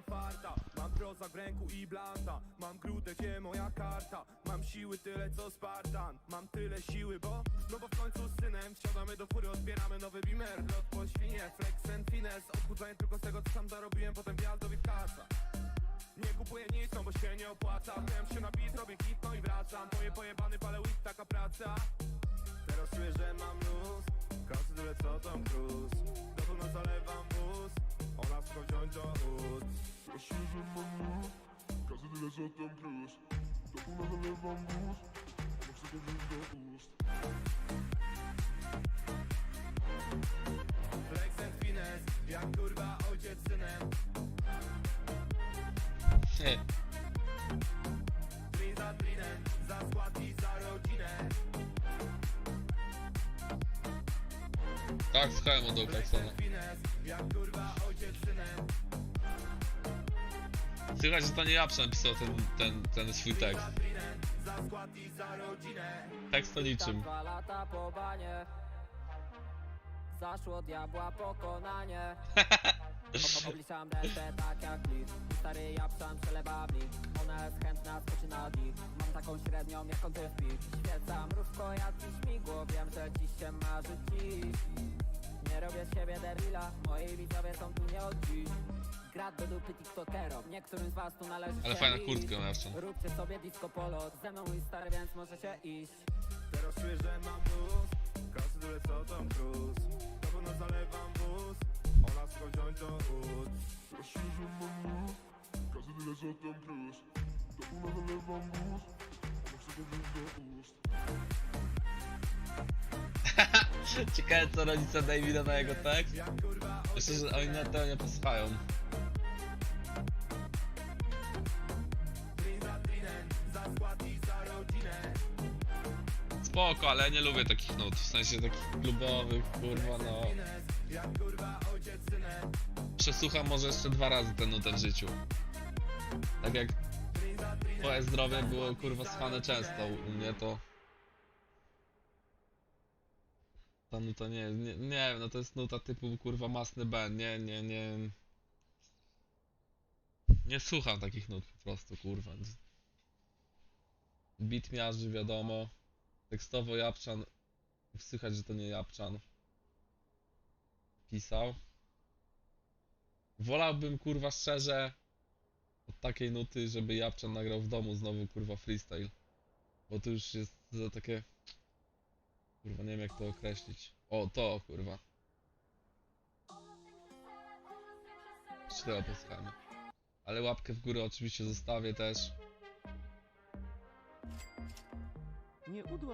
mam farta. Mam w ręku i blanta. Mam grudę, gdzie moja karta. Mam siły tyle co Spartan. Mam tyle siły, bo? No bo w końcu z synem Wsiadamy do fury, odbieramy nowy beamer. Lot po świnie, flex and finesse. Odchudzanie tylko z tego co sam zarobiłem Potem wjazd do nie kupuję nic, no bo się nie opłaca. Wiem się na beat, robię hit, no i wracam. Moje pojebany palę weed, taka praca. Teraz czuję, że mam luz. Kasy tyle co Tom Cruise Do pełna zalewam Tom Cruise Do pół zalewam wóz chce to wziąć do ust. Flex and finesse Jak kurwa ojciec synem. Drin za drinem Za skład i za rodzinę. Tak, słuchałem od Flex and finesse Jak kurwa ojciec Słychać, że to nie ja napisał ten, ten, ten swój tekst. Tekst to niczym. Dwa lata po banie. Zaszło diabła pokonanie. O- Obliczam resztę tak jak lis Stary japszan przelewa blik Ona jest chętna, skoczy na Mam taką średnią jak kąty w pik Świeca mrówko jak i śmigło. Wiem, że dziś się marzy dziś. Nie robię z siebie Moi widzowie są tu nie od dziś Do dupy tiktokerom. Niektórym z was tu należy Ale się fajna iść. kurtka Marszan. Róbcie sobie disco polo Ze mną mój stary, więc możecie iść. Teraz czuję, że mam luz. Kasy tyle co Tom Cruise Do pełna zalewam wóz. Ona wszystko wziąć do ust Teraz czuję, że mam luz Kasy tyle co Tom Cruise Do pół zalewam wóz. Ona to wziąć ust. Ciekawe co rodzice Davida na jego tekst. Myślę, że oni na to nie posłuchają. Spoko, ale nie lubię takich nut. W sensie takich klubowych, kurwa no. Przesłucham może jeszcze dwa razy tę nutę w życiu. Tak jak twoje zdrowie było kurwa słuchane często. U mnie to... Ta nuta nie, nie, nie wiem, no to jest nuta typu kurwa masny Ben, nie, nie, nie. Nie słucham takich nut po prostu, kurwa. Beat miażdży, wiadomo. Tekstowo Japczan. Słychać, że to nie Japczan. Pisał. Wolałbym kurwa szczerze od takiej nuty, żeby Japczan nagrał w domu znowu kurwa freestyle. Bo to już jest za takie. Kurwa, nie wiem jak to określić. O, to kurwa. Jeszcze tego posłuchamy. Ale łapkę w górę oczywiście zostawię też. Nie udło